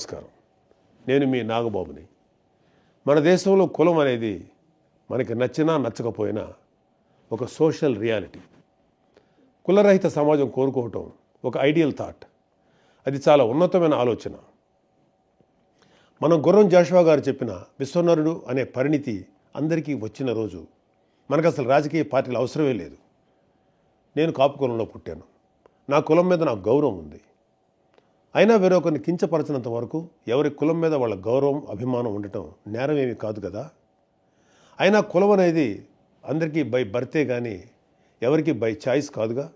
నమస్కారం. నేను మీ నాగబాబుని. మన దేశంలో కులం అనేది మనకి నచ్చినా నచ్చకపోయినా ఒక సోషల్ రియాలిటీ. కులరహిత సమాజం కోరుకోవటం ఒక ఐడియల్ థాట్. అది చాలా ఉన్నతమైన ఆలోచన. మనం గుర్రం జాషువా గారు చెప్పిన విశ్వనరుడు అనే పరిణితి అందరికీ వచ్చిన రోజు మనకు అసలు రాజకీయ పార్టీలు అవసరమే లేదు. నేను కాపు కులంలో పుట్టాను. నా కులం మీద నాకు గౌరవం ఉంది. అయినా వేరొకరిని కించపరచినంత వరకు ఎవరి కులం మీద వాళ్ళ గౌరవం అభిమానం ఉండటం నేరమేమి కాదు కదా? అయినా కులం అనేది అందరికీ బై బర్తే కానీ ఎవరికి బై చాయిస్ కాదుగా?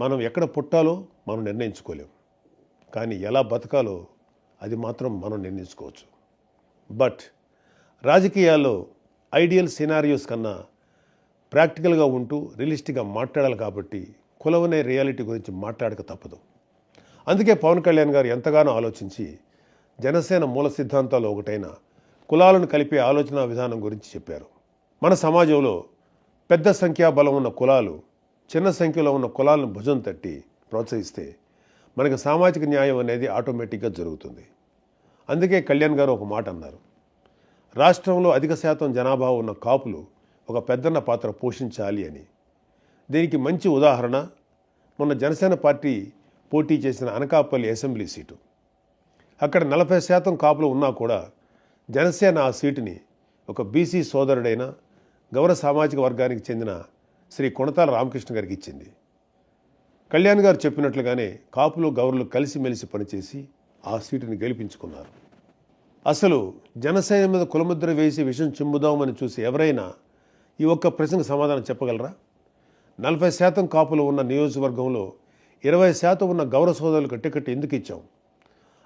మనం ఎక్కడ పుట్టాలో మనం నిర్ణయించుకోలేం. కానీ ఎలా బతకాలో అది మాత్రం మనం నిర్ణయించుకోవచ్చు. బట్ రాజకీయాల్లో ఐడియల్ సినారియోస్ కన్నా ప్రాక్టికల్గా ఉంటూ రియలిస్టిక్గా మాట్లాడాలి కాబట్టి కులం అనే రియాలిటీ గురించి మాట్లాడక తప్పదు. అందుకే పవన్ కళ్యాణ్ గారు ఎంతగానో ఆలోచించి జనసేన మూల సిద్ధాంతాలు ఒకటైన కులాలను కలిపే ఆలోచన విధానం గురించి చెప్పారు. మన సమాజంలో పెద్ద సంఖ్యాబలం ఉన్న కులాలు చిన్న సంఖ్యలో ఉన్న కులాలను భుజం తట్టి ప్రోత్సహిస్తే మనకి సామాజిక న్యాయం అనేది ఆటోమేటిక్గా జరుగుతుంది. అందుకే కళ్యాణ్ గారు ఒక మాట అన్నారు. రాష్ట్రంలో అధిక శాతం జనాభా ఉన్న కాపులు ఒక పెద్దన్న పాత్ర పోషించాలి అని. దీనికి మంచి ఉదాహరణ మొన్న జనసేన పార్టీ పోటీ చేసిన అనకాపల్లి అసెంబ్లీ సీటు. అక్కడ నలభై శాతం కాపులు ఉన్నా కూడా జనసేన ఆ సీటుని ఒక బీసీ సోదరుడైన గౌర సామాజిక వర్గానికి చెందిన శ్రీ కొణతాల రామకృష్ణ గారికి ఇచ్చింది. కళ్యాణ్ గారు చెప్పినట్లుగానే కాపులు గౌరలు కలిసిమెలిసి పనిచేసి ఆ సీటుని గెలిపించుకున్నారు. అసలు జనసేన మీద కులముద్ర వేసి విషం చిమ్ముదామని చూసి ఎవరైనా ఈ ఒక్క ప్రశ్నకు సమాధానం చెప్పగలరా? నలభై శాతం కాపులు ఉన్న నియోజకవర్గంలో ఇరవై శాతం ఉన్న గౌరవ సోదరులకు టికెట్ ఎందుకు ఇచ్చాం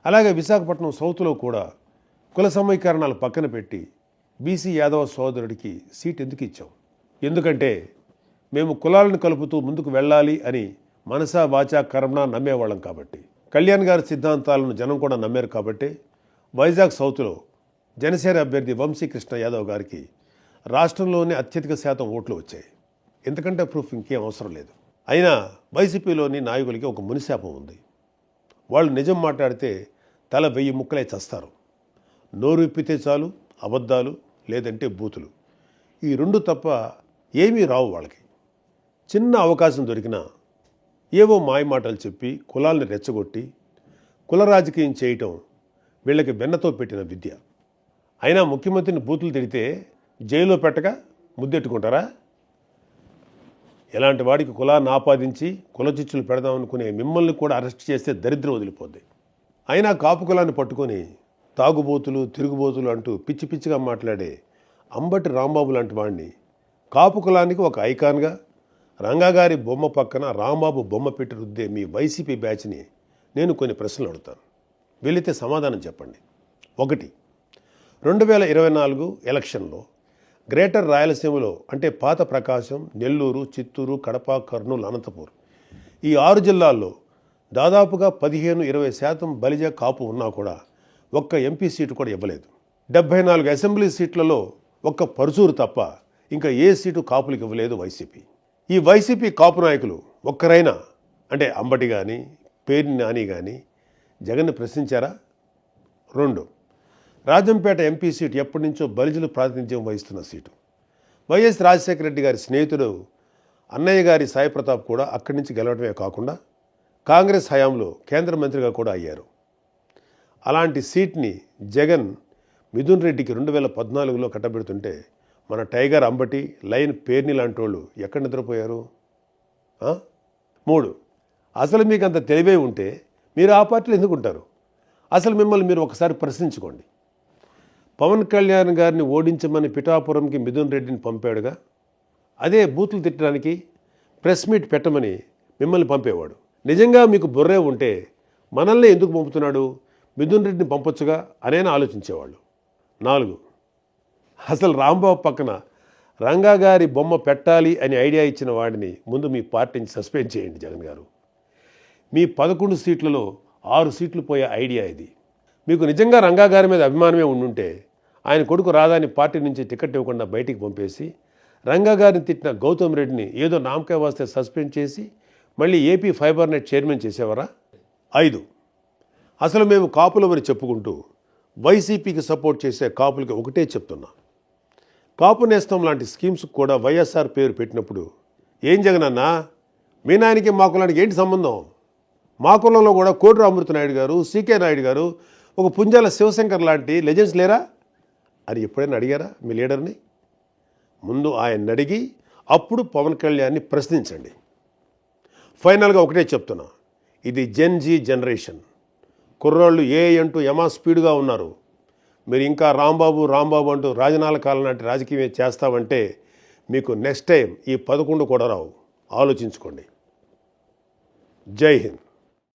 అలాగే విశాఖపట్నం సౌత్లో కూడా కుల సమీకరణాలు పక్కన పెట్టి బీసీ యాదవ సోదరుడికి సీట్ ఎందుకు ఇచ్చాం ఎందుకంటే మేము కులాలను కలుపుతూ ముందుకు వెళ్ళాలి అని మనసా వాచా కర్మణ నమ్మేవాళ్ళం కాబట్టి. కళ్యాణ్ గారి సిద్ధాంతాలను జనం కూడా నమ్మారు కాబట్టి వైజాగ్ సౌత్లో జనసేన అభ్యర్థి వంశీకృష్ణ యాదవ్ గారికి రాష్ట్రంలోనే అత్యధిక శాతం ఓట్లు వచ్చాయి. ఎందుకంటే ప్రూఫ్ ఇంకేం అవసరం లేదు. అయినా వైసీపీలోని నాయకులకి ఒక మునిశాపం ఉంది. వాళ్ళు నిజం మాట్లాడితే తల వెయ్యి ముక్కలే చస్తారు. నోరు విప్పితే చాలు అబద్ధాలు లేదంటే బూతులు. ఈ రెండు తప్ప ఏమీ రావు వాళ్ళకి. చిన్న అవకాశం దొరికినా ఏవో మాయమాటలు చెప్పి కులాల్ని రెచ్చగొట్టి కుల రాజకీయం చేయటం వీళ్ళకి వెన్నతో పెట్టిన విద్య. అయినా ముఖ్యమంత్రిని బూతులు తిడితే జైల్లో పెట్టక ముద్దెట్టుకుంటారా? ఇలాంటి వాడికి కులాన్ని ఆపాదించి కులచిచ్చులు పెడదామనుకునే మిమ్మల్ని కూడా అరెస్ట్ చేస్తే దరిద్రం వదిలిపోద్ది. అయినా కాపు కులాన్ని పట్టుకొని తాగుబోతులు తిరుగుబోతులు అంటూ పిచ్చి పిచ్చిగా మాట్లాడే అంబటి రాంబాబు లాంటి వాడిని కాపు కులానికి ఒక ఐకాన్గా రంగాగారి బొమ్మ పక్కన రాంబాబు బొమ్మ పెట్టి రుద్దే మీ వైసీపీ బ్యాచ్ని నేను కొన్ని ప్రశ్నలు అడుగుతాను. వెళితే సమాధానం చెప్పండి. ఒకటి రెండు వేల ఇరవై నాలుగు ఎలక్షన్లో గ్రేటర్ రాయలసీమలో అంటే పాత ప్రకాశం నెల్లూరు చిత్తూరు కడప కర్నూలు అనంతపూర్. ఈ ఆరు జిల్లాల్లో దాదాపుగా పదిహేను ఇరవై శాతం బలిజ కాపు ఉన్నా కూడా ఒక్క ఎంపీ సీటు కూడా ఇవ్వలేదు. డెబ్బై నాలుగు అసెంబ్లీ సీట్లలో ఒక్క పరుచూరు తప్ప ఇంకా ఏ సీటు కాపులకు ఇవ్వలేదు వైసీపీ. ఈ వైసీపీ కాపు నాయకులు ఒక్కరైనా అంటే అంబటి కానీ పేర్ని నాని కానీ జగన్ ప్రశ్నించారా? రెండు. రాజంపేట ఎంపీ సీటు ఎప్పటి నుంచో బలిజులు ప్రాతినిధ్యం వహిస్తున్న సీటు. వైఎస్ రాజశేఖర రెడ్డి గారి స్నేహితుడు అన్నయ్య గారి సాయి ప్రతాప్ కూడా అక్కడి నుంచి గెలవడమే కాకుండా కాంగ్రెస్ హయాంలో కేంద్ర మంత్రిగా కూడా అయ్యారు. అలాంటి సీట్ని జగన్ మిథున్ రెడ్డికి రెండు వేల పద్నాలుగులో కట్టబెడుతుంటే మన టైగర్ అంబటి లైన్ పేర్ని లాంటి వాళ్ళు ఎక్కడ నిద్రపోయారు? మూడు. అసలు మీకు అంత తెలివే ఉంటే మీరు ఆ పార్టీలో ఎందుకుంటారు? అసలు మిమ్మల్ని మీరు ఒకసారి ప్రశ్నించుకోండి. పవన్ కళ్యాణ్ గారిని ఓడించమని పిఠాపురంకి మిథున్ రెడ్డిని పంపాడుగా అదే బూతులు తిట్టడానికి ప్రెస్ మీట్ పెట్టమని మిమ్మల్ని పంపేవాడు. నిజంగా మీకు బుర్రే ఉంటే మనల్ని ఎందుకు పంపుతున్నాడు? మిథున్ రెడ్డిని పంపొచ్చుగా అనేనా ఆలోచించేవాళ్ళు. నాలుగు అసలు రాంబాబు పక్కన రంగా గారి బొమ్మ పెట్టాలి అని ఐడియా ఇచ్చిన వాడిని ముందు మీ పార్టీని సస్పెండ్ చేయండి జగన్ గారు. మీ పదకొండు సీట్లలో ఆరు సీట్లు పోయే ఐడియా ఇది. మీకు నిజంగా రంగా గారి మీద అభిమానమే ఉండుంటే ఆయన కొడుకు రాధాని పార్టీ నుంచి టికెట్ ఇవ్వకుండా బయటికి పంపేసి రంగా గారిని తిట్టిన గౌతమ్ రెడ్డిని ఏదో నామకే వాస్తే సస్పెండ్ చేసి మళ్ళీ ఏపీ ఫైబర్ నెట్ చైర్మన్ చేసేవారా? ఐదు. అసలు మేము కాపులమని చెప్పుకుంటూ వైసీపీకి సపోర్ట్ చేసే కాపులకి ఒకటే చెప్తున్నా. కాపు నేస్తం లాంటి స్కీమ్స్ కూడా వైఎస్ఆర్ పేరు పెట్టినప్పుడు ఏం జగనన్నా మీ నాయనకి మా కులానికి ఏంటి సంబంధం? మా కులంలో కూడా కోటి అమృత నాయుడు గారు సీకే నాయుడు గారు ఒక పుంజాల శివశంకర్ లాంటి లెజెండ్స్ లేరా? అని ఎప్పుడైనా అడిగారా మీ లీడర్ని? ముందు ఆయన్ని అడిగి అప్పుడు పవన్ కళ్యాణ్ని ప్రశ్నించండి. ఫైనల్గా ఒకటే చెప్తున్నా. ఇది జెన్ జీ జనరేషన్. కుర్రాళ్ళు ఏ అంటూ యమా స్పీడ్గా ఉన్నారు. మీరు ఇంకా రాంబాబు రాంబాబు అంటూ రాజనాల కాలం నాటి రాజకీయం చేస్తామంటే మీకు నెక్స్ట్ టైం ఈ పదకొండు కూడా రావు. ఆలోచించుకోండి. జై హింద్.